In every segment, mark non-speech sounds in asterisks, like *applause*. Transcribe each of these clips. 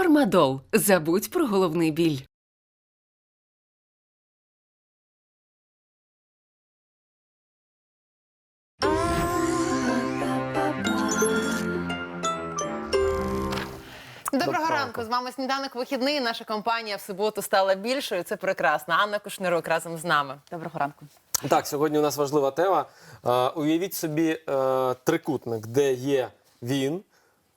Фармадол. Забудь про головний біль. Доброго ранку. З вами сніданок вихідний. Наша компанія в суботу стала більшою. Це прекрасно. Анна Кушнирук разом з нами. Доброго ранку. Так, сьогодні у нас важлива тема. Е, уявіть собі е, трикутник, де є він,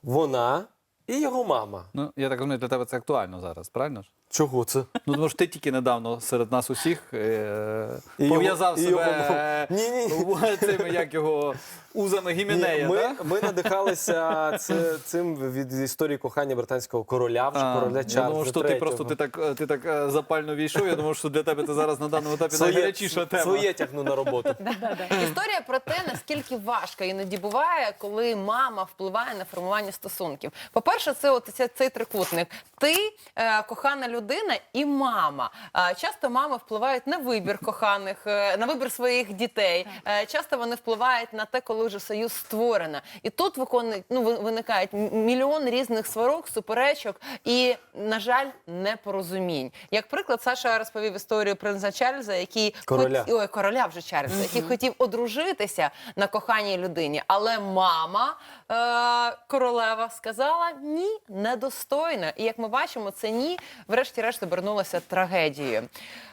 вона і його мама. Ну, я так розумію, для тебе це актуально зараз, правильно ж? Чого це? Ну, тому що ти тільки недавно серед нас усіх е, І його- пов'язав і себе його- е, Ні-ні. цими, як його, узами Гіменея, ми, ми надихалися це, цим від історії кохання британського короля, вже короля я Чарльза думав, що ти просто ти так, е, ти так е, запально війшов. Я думав, що для тебе це зараз на даному етапі найгарячіша тема. своє тягну на роботу. *laughs* Історія про те, наскільки важко іноді буває, коли мама впливає на формування стосунків. По-перше, це от цей трикутник. Ти е, кохана людина і мама. Е, часто мами впливають на вибір коханих, е, на вибір своїх дітей. Е, часто вони впливають на те, коли вже союз створено. І тут виконують, ну, виникають мільйон різних сварок, суперечок і, на жаль, непорозумінь. Як приклад, Саша розповів історію принца Чарльза, який Короля. хот- ой, короля вже Чарльза, який хотів одружитися на коханій людині, але мама е, королева сказала ні, недостойно. І як ми бачимо, це ні, врешті-решт обернулася трагедією.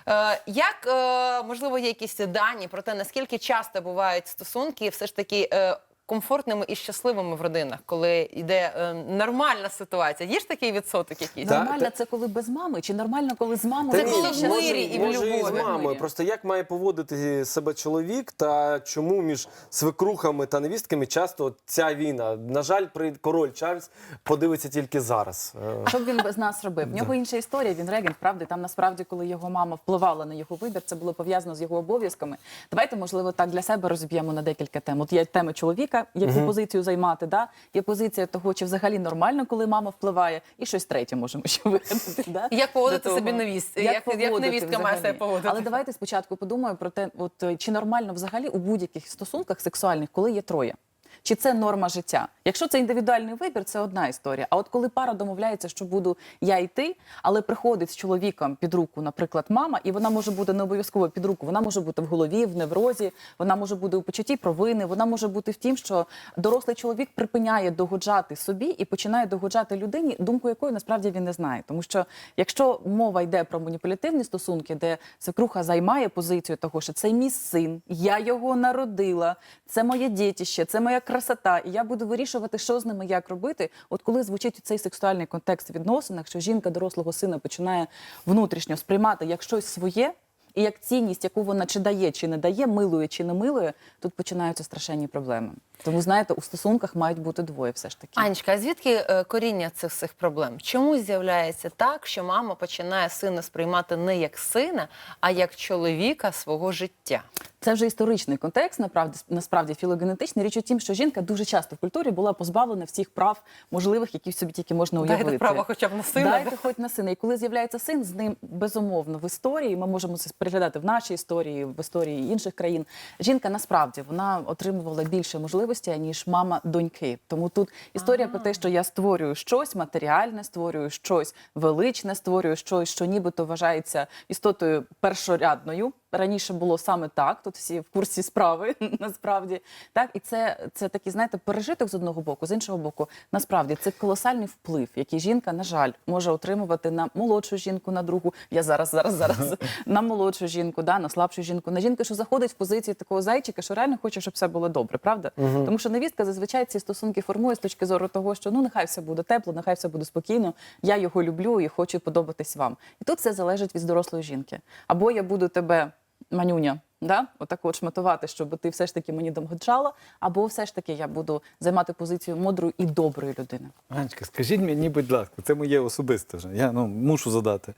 Е, як е, можливо є якісь дані про те, наскільки часто бувають стосунки, все ж таки. Е, Комфортними і щасливими в родинах, коли йде е, нормальна ситуація. Є ж такий відсоток якийсь? Так. Нормально це коли без мами, чи нормально, коли з мамою? Це ні, коли в може- мирі і в може, любові. з мамою. Просто як має поводити себе чоловік, та чому між свекрухами та невістками часто от ця війна? На жаль, при король Чарльз подивиться тільки зараз. Е, Що б він без нас робив? В нього інша історія. Він регент, правда. Там насправді, коли його мама впливала на його вибір, це було пов'язано з його обов'язками. Давайте, можливо, так для себе розіб'ємо на декілька тем. От є тема чоловіка, яку позицію займати. Да? Є позиція того, чи взагалі нормально, коли мама впливає, і щось третє можемо ще вигадати. Да? Як поводити собі невіст- як- невістка має взагалі? себе поводити? Але давайте спочатку подумаємо про те, от е, чи нормально взагалі у будь-яких стосунках сексуальних, коли є троє. Чи це норма життя? Якщо це індивідуальний вибір, це одна історія. А от коли пара домовляється, що буду я і ти, але приходить з чоловіком під руку, наприклад, мама, і вона може бути не обов'язково під руку, вона може бути в голові, в неврозі, вона може бути у почутті провини, вона може бути в тім, що дорослий чоловік припиняє догоджати собі і починає догоджати людині, думку якої насправді він не знає. Тому що якщо мова йде про маніпулятивні стосунки, де свекруха займає позицію того, що це мій син, я його народила, це моє дітище, це моя красота, і я буду вирішувати, що з ними як робити. От коли звучить цей сексуальний контекст в відносинах, що жінка дорослого сина починає внутрішньо сприймати як щось своє. І як цінність, яку вона чи дає, чи не дає, милує чи не милує, тут починаються страшенні проблеми. Тому знаєте, у стосунках мають бути двоє, все ж таки. Анечка, а звідки е, коріння цих всіх проблем? Чому з'являється так, що мама починає сина сприймати не як сина, а як чоловіка свого життя? Це вже історичний контекст, направді насправді філогенетичний. Річ у тім, що жінка дуже часто в культурі була позбавлена всіх прав можливих, які в собі тільки можна уявити. Дайте право хоча б на сина. Дайте хоч на сина. І коли з'являється син, з ним безумовно в історії. Ми можемо це переглядати в нашій історії, в історії інших країн. Жінка насправді вона отримувала більше можливостей, ніж мама доньки. Тому тут історія про те, що я створюю щось матеріальне, створюю щось величне, створюю щось, що нібито вважається істотою першорядною. Раніше було саме так. Тут всі в курсі справи *laughs* насправді так, і це, це такий, знаєте, пережиток з одного боку, з іншого боку, насправді це колосальний вплив, який жінка, на жаль, може отримувати на молодшу жінку, на другу. Я зараз, зараз, зараз *laughs* на молодшу жінку, да, на слабшу жінку, на жінку, що заходить в позицію такого зайчика, що реально хоче, щоб все було добре, правда? Тому що невістка зазвичай ці стосунки формує з точки зору того, що ну нехай все буде тепло, нехай все буде спокійно. Я його люблю і хочу подобатись вам. І тут все залежить від дорослої жінки. Або я буду тебе манюня. Да? Отак от шматувати, щоб ти все ж таки мені домгоджала, або все ж таки я буду займати позицію мудрої і доброї людини. Анечка, скажіть мені, будь ласка, це моє особисте вже. Я ну, мушу задати.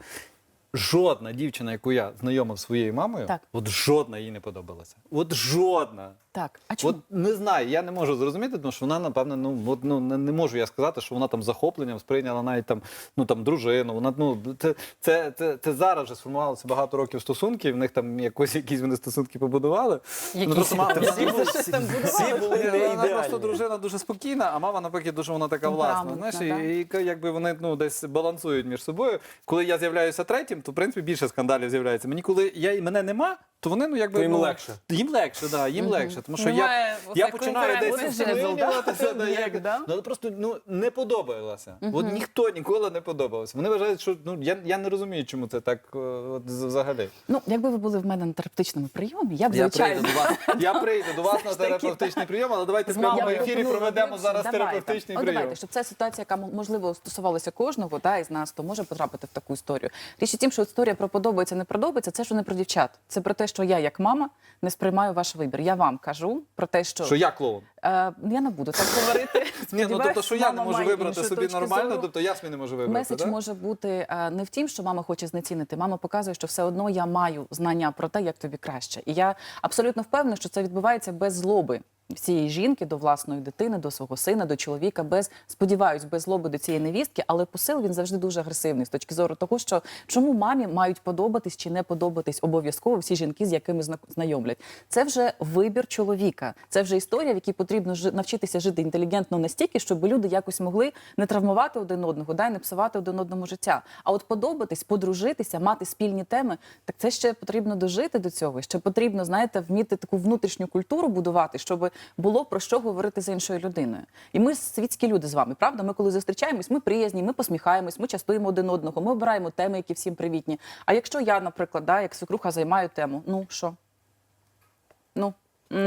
Жодна дівчина, яку я знайомив своєю мамою, Так. от жодна їй не подобалася. От жодна. Так, а чому? От не знаю, я не можу зрозуміти, тому що вона, напевне, ну от ну не, не можу я сказати, що вона там захопленням сприйняла навіть там ну там дружину. Вона ну це, це, це, це зараз вже сформувалося багато років стосунків. В них там якось якісь вони стосунки побудували. Ну, просто мама Всі були, всі, всі були не Вона просто дружина дуже спокійна, а мама навпаки дуже вона така власна. Знаєш, і, і якби вони ну десь балансують між собою. Коли я з'являюся третім, то в принципі більше скандалів з'являється. Мені коли я мене нема, то вони ну якби То їм ну, легше. Їм легше, да, їм легше. Тому що Немає я, оцих я починаю десь да? Як, як, да? ну, але просто ну не подобалося. От ніхто ніколи не подобався. Вони вважають, що ну я, я не розумію, чому це так е, от, з- взагалі. Ну, якби ви були в мене на терапевтичному прийомі, я б Я звичайно. прийду до вас. Я прийду до вас *laughs* на терапевтичний прийом, але давайте в Я прямому ефірі пропоную проведемо глибше. зараз Давайте. терапевтичний От прийом. Давайте, щоб це ситуація, яка можливо стосувалася кожного та, із нас, то може потрапити в таку історію. Річ у тім, що історія про подобається, не подобається, це ж не про дівчат. Це про те, що я, як мама, не сприймаю ваш вибір. Я вам кажу про те, що, Що я клоун? Е, я не буду так говорити. *laughs* Ні, ну тобто, що я не можу вибрати собі нормально, тобто я собі не можу вибрати. Меседж да? може бути е, не в тім, що мама хоче знецінити. Мама показує, що все одно я маю знання про те, як тобі краще. І я абсолютно впевнена, що це відбувається без злоби цієї жінки до власної дитини, до свого сина, до чоловіка, без сподіваюсь, без злоби до цієї невістки. Але посил він завжди дуже агресивний з точки зору того, що чому мамі мають подобатись чи не подобатись обов'язково всі жінки, з якими зна- знайомлять. Це вже вибір чоловіка. Це вже історія, в якій потрібно навчитися жити інтелігентно настільки, щоб люди якось могли не травмувати один одного, да, і не псувати один одному життя. А от подобатись, подружитися, мати спільні теми, так це ще потрібно дожити до цього. Ще потрібно, знаєте, вміти таку внутрішню культуру будувати, щоб було про що говорити з іншою людиною. І ми світські люди з вами, правда? Ми коли зустрічаємось, ми приязні, ми посміхаємось, ми частуємо один одного, ми обираємо теми, які всім привітні. А якщо я, наприклад, да, як свекруха займаю тему, ну що? Ну,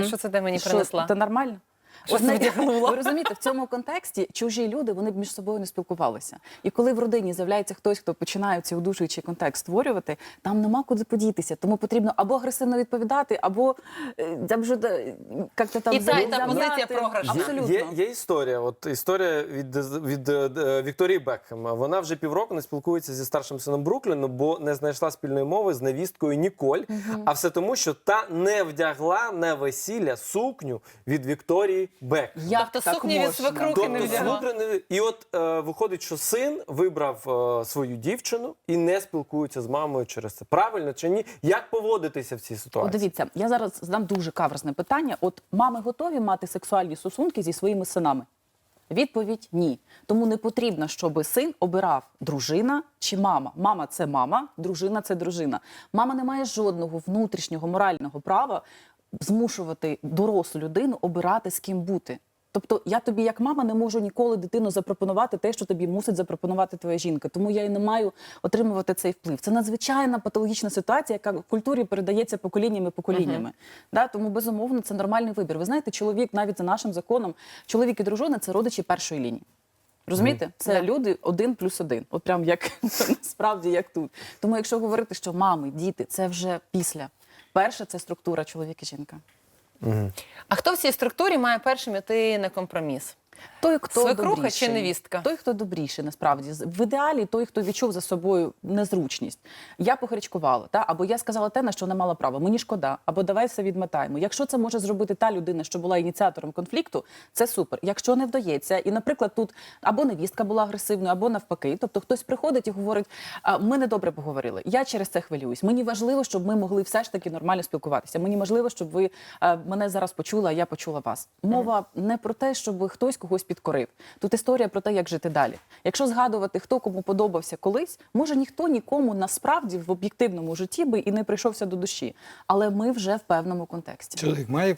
Що це де мені принесла? Це нормально. Що От ти не- вдягнула? Ви розумієте, в цьому контексті чужі люди вони б між собою не спілкувалися. І коли в родині з'являється хтось, хто починає цей удушуючий контекст створювати, там нема куди подітися. Тому потрібно або агресивно відповідати, або е, там же, е, як-то там І та, і та позиція програшна. Абсолютно. Є, є історія. От історія від, від е, е, Вікторії Бекхем. Вона вже півроку не спілкується зі старшим сином Брукліну, бо не знайшла спільної мови з невісткою Ніколь. А все тому, що та не вдягла на весілля сукню від Вікторії Як Тобто так сукні від можна? свекрухи не Тобто, взяла. не- і от е, виходить, що син вибрав е, свою дівчину і не спілкується з мамою через це. Правильно чи ні? Як поводитися в цій ситуації? дивіться, я зараз задам дуже каверзне питання. От мами готові мати сексуальні стосунки зі своїми синами? Відповідь ні. Тому не потрібно, щоб син обирав дружина чи мама. Мама це мама, дружина це дружина. Мама не має жодного внутрішнього морального права змушувати дорослу людину обирати з ким бути. Тобто я тобі, як мама, не можу ніколи дитину запропонувати те, що тобі мусить запропонувати твоя жінка. Тому я і не маю отримувати цей вплив. Це надзвичайна патологічна ситуація, яка в культурі передається поколіннями поколіннями. Да? Тому безумовно це нормальний вибір. Ви знаєте, чоловік навіть за нашим законом, чоловік і дружина це родичі першої лінії. Розумієте, це Да. люди один плюс один. От прям як *laughs* насправді як тут. Тому, якщо говорити, що мами, діти, це вже після. Перше це структура чоловік і жінка. А хто в цій структурі має першим іти на компроміс? Той, хто Свекруха добріший. чи невістка? Той, хто добріший, насправді. В ідеалі той, хто відчув за собою незручність. Я похарячкувала, та? або я сказала те, на що не мала права. Мені шкода, або давай все відмотаємо. Якщо це може зробити та людина, що була ініціатором конфлікту, це супер. Якщо не вдається, і, наприклад, тут або невістка була агресивною, або навпаки, тобто хтось приходить і говорить: ми не добре поговорили. Я через це хвилююсь. Мені важливо, щоб ми могли все ж таки нормально спілкуватися. Мені важливо, щоб ви мене зараз почули, а я почула вас. Мова не про те, щоб хтось когось підкорив. Тут історія про те, як жити далі. Якщо згадувати, хто кому подобався колись, може ніхто нікому насправді в об'єктивному житті би і не прийшовся до душі. Але ми вже в певному контексті. Чоловік має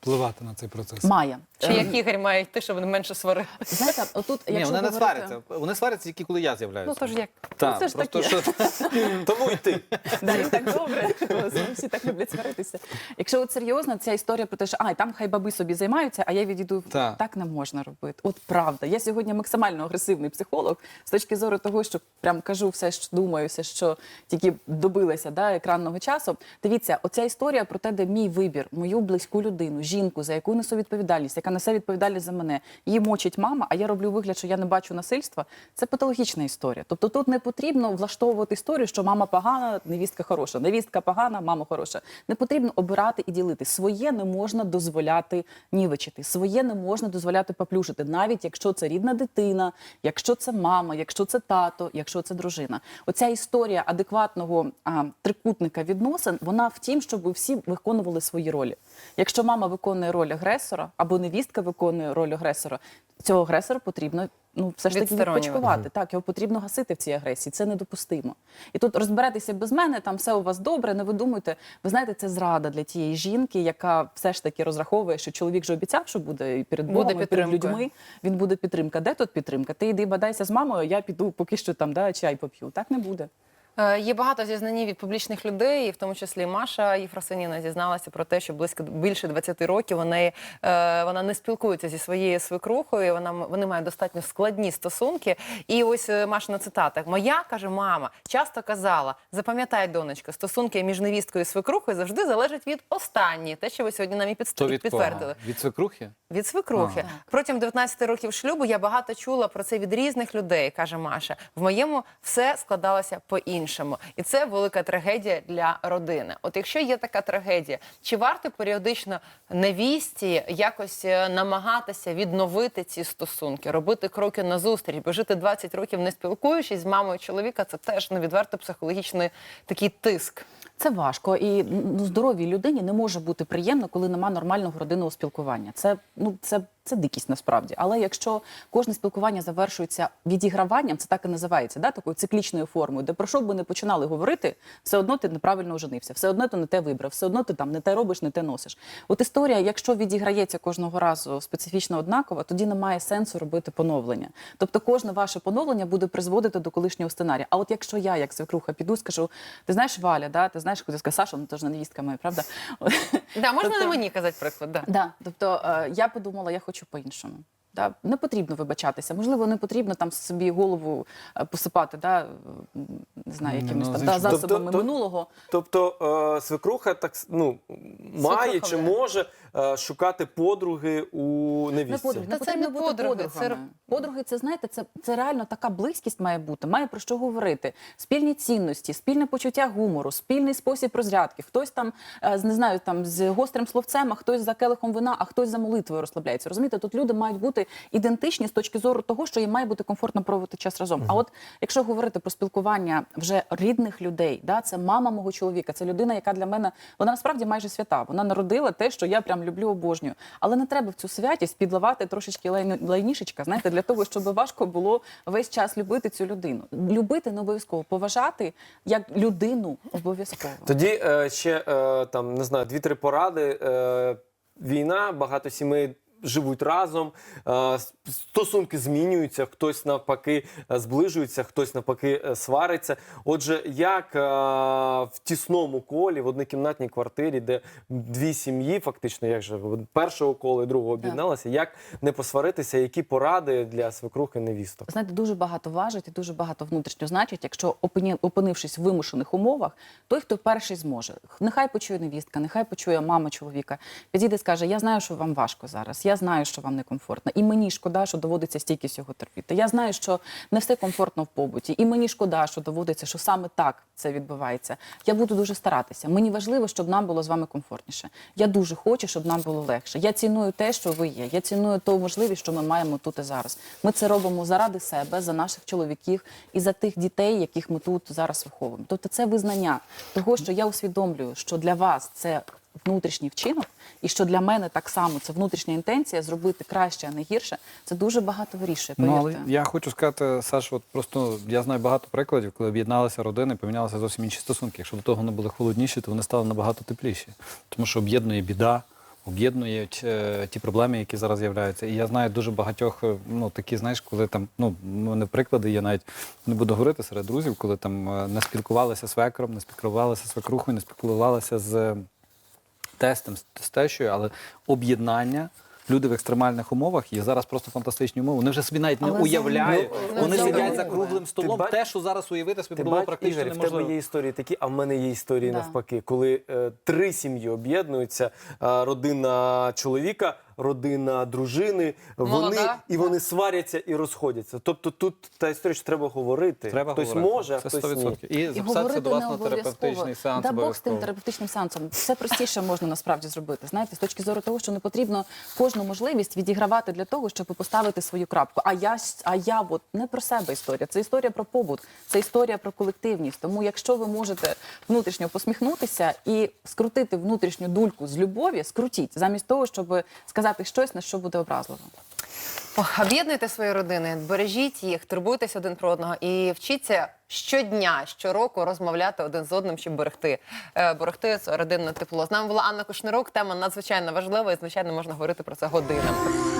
впливати на цей процес. Має. Чи Е, як Ігор має йти, щоб вони менше сварили? Знаєте, отут, Ні, якщо вони не говорити... сваряться. Вони сваряться тільки коли я з'являюся. Ну то ж як. Так, це ж просто таке. що *laughs* Тому й ти. Да, і так добре, всі так люблять сваритися. Якщо от серйозно, ця історія про те, що ай, там хай баби собі займаються, а я відійду. Так. Так не можна робити. От правда. Я сьогодні максимально агресивний психолог з точки зору того, що прям кажу все, що думаю, все, що тільки добилася да, екранного часу. Дивіться, оця історія про те, де мій вибір, мою близьку людину, жінку, за яку несу відповідальність, яка несе відповідальність за мене, її мочить мама, а я роблю вигляд, що я не бачу насильства. Це патологічна історія. Тобто тут не потрібно влаштовувати історію, що мама погана, невістка хороша, невістка погана, мама хороша. Не потрібно обирати і ділити. Своє не можна дозволяти нівечити, своє не можна дозволяти поплюшити, навіть якщо це рідна дитина, якщо це мама, якщо це тато, якщо це дружина. Оця історія адекватного а, трикутника відносин, вона в тім, щоб всі виконували свої ролі. Якщо мама виконує роль агресора або невістка виконує роль агресора, цього агресора потрібно ну все ж таки відпочивати. Так, його потрібно гасити в цій агресії. Це недопустимо. І тут розберетеся без мене, там все у вас добре. Не видумуйте. Ви знаєте, це зрада для тієї жінки, яка все ж таки розраховує, що чоловік же обіцяв, що буде і перед Буде Богом, і перед людьми. Він буде підтримка. Де тут підтримка? Ти йди бадайся з мамою, я піду поки що там да, чай поп'ю. Так не буде. Е, Є багато зізнань від публічних людей, і в тому числі Маша Єфросиніна зізналася про те, що близько більше 20 років вони, е, вона не спілкується зі своєю свекрухою. Вона вони мають достатньо складні стосунки. І ось е, Машина цитата: Моя каже мама часто казала: запам'ятай, донечко, стосунки між невісткою і свекрухою завжди залежать від останньої. Те, що ви сьогодні нам і підст- То від кого? підтвердили. Від свекрухи? Від свекрухи протягом 19 років шлюбу я багато чула про це від різних людей, каже Маша. В моєму все складалося по-іншому, і це велика трагедія для родини. От якщо є така трагедія, чи варто періодично невісті якось е, намагатися відновити ці стосунки, робити кроки назустріч, бо жити 20 років не спілкуючись з мамою чоловіка, це теж ну, відверто психологічний такий тиск. Це важко, і ну, здоровій людині не може бути приємно, коли нема нормального родинного спілкування. Це ну це, це дикість насправді. Але якщо кожне спілкування завершується відіграванням, це так і називається, да, такою циклічною формою, де про що б ви не починали говорити, все одно ти неправильно оженився, все одно ти не те вибрав, все одно ти там не те робиш, не те носиш. От історія, якщо відіграється кожного разу специфічно однаково, тоді немає сенсу робити поновлення. Тобто кожне ваше поновлення буде призводити до колишнього сценарія. А от якщо я, як свекруха, піду, скажу, ти знаєш, Валя, да, ти знаєш, куди сказати, Саша, ну то ж невістка моя, правда? Да, можна Тобто- на мені казати приклад? Да. Да, тобто е, я подумала, я хочу по-іншому. Да? Не потрібно вибачатися. Можливо, не потрібно там собі голову е, посипати, да? не знаю, якимись ну, там да, засобами Тобто- минулого. Тобто е, свекруха так ну, має Свекруха чи вже. може е, шукати подруги у Не невістці? подруги, Та не це не подруги, це. Подруги, це знаєте, це, це реально така близькість має бути, має про що говорити. Спільні цінності, спільне почуття гумору, спільний спосіб розрядки. Хтось там з- не знаю, там з гострим словцем, а хтось за келихом вина, а хтось за молитвою розслабляється. Розумієте, тут люди мають бути ідентичні з точки зору того, що їм має бути комфортно проводити час разом. А от якщо говорити про спілкування вже рідних людей, да, це мама мого чоловіка, це людина, яка для мене вона насправді майже свята. Вона народила те, що я прям люблю, обожнюю. Але не треба в цю святість підливати трошечки лайну- лайнішечка, знаєте, для того, щоб важко було весь час любити цю людину. Любити не обов'язково, поважати як людину обов'язково. Тоді е, ще е, там не знаю, дві-три поради. Е, війна, багато сімей. Живуть разом, е, стосунки змінюються, хтось навпаки е, зближується, хтось навпаки е, свариться. Отже, як в тісному колі, в однокімнатній квартирі, де дві сім'ї, фактично, як же першого кола і другого об'єдналися, як не посваритися, які поради для свекрухи невісток? Знаєте, дуже багато важить і дуже багато внутрішньо значить, якщо опинившись в вимушених умовах, той, хто перший зможе, нехай почує невістка, нехай почує мама чоловіка, підійде і скаже: Я знаю, що вам важко зараз. Я знаю, що вам некомфортно. І мені шкода, що доводиться стільки всього терпіти. Я знаю, що не все комфортно в побуті, і мені шкода, що доводиться, що саме так це відбувається. Я буду дуже старатися. Мені важливо, щоб нам було з вами комфортніше. Я дуже хочу, щоб нам було легше. Я ціную те, що ви є. Я ціную ту можливість, що ми маємо тут і зараз. Ми це робимо заради себе, за наших чоловіків і за тих дітей, яких ми тут зараз виховуємо. Тобто, це визнання того, що я усвідомлюю, що для вас це. Внутрішній вчинок, і що для мене так само це внутрішня інтенція зробити краще, а не гірше. Це дуже багато вирішує. Ну, але я хочу сказати, Саш, от просто я знаю багато прикладів, коли об'єдналися родини, помінялися зовсім інші стосунки. Якщо до того вони були холодніші, то вони стали набагато тепліші. Тому що об'єднує біда, об'єднують е, ті проблеми, які зараз з'являються. І я знаю дуже багатьох, е, ну такі, знаєш, коли там, ну мене приклади, я навіть не буду говорити серед друзів, коли там е, не спілкувалися з свекром, не спілкувалися з свекрухою, не спілкувалися з тестом, з тещою, але об'єднання люди в екстремальних умовах є зараз просто фантастичні умови. Вони вже собі навіть не Але уявляють. Ну, Вони ну, сидять за круглим столом. ба- Те, що зараз уявити собі Ти було бач, практично Ігор, в тебе є історії такі, а в мене є історії Да. навпаки, коли е, три сім'ї об'єднуються: е, родина чоловіка, родина дружини, вони і вони сваряться і розходяться. Тобто тут та історія, що треба говорити. Треба хтось говорити. може, а це хтось ні. 100%. І записатися до вас на терапевтичний сеанс. Да Бог з тим терапевтичним сеансом. Все простіше можна насправді зробити. Знаєте, з точки зору того, що не потрібно кожну можливість відігравати для того, щоб поставити свою крапку. А я с- а я от не про себе історія. Це історія про побут, це історія про колективність. Тому, якщо ви можете внутрішньо посміхнутися і скрутити внутрішню дульку з любові, скрутіть замість того, щоб сказати щось, на що буде образливо. Ох, Об'єднуйте свої родини, бережіть їх, турбуйтесь один про одного і вчіться щодня, щороку розмовляти один з одним, щоб берегти, е, берегти родинне тепло. З нами була Анна Кушнирук. Тема надзвичайно важлива і звичайно можна говорити про це годинами.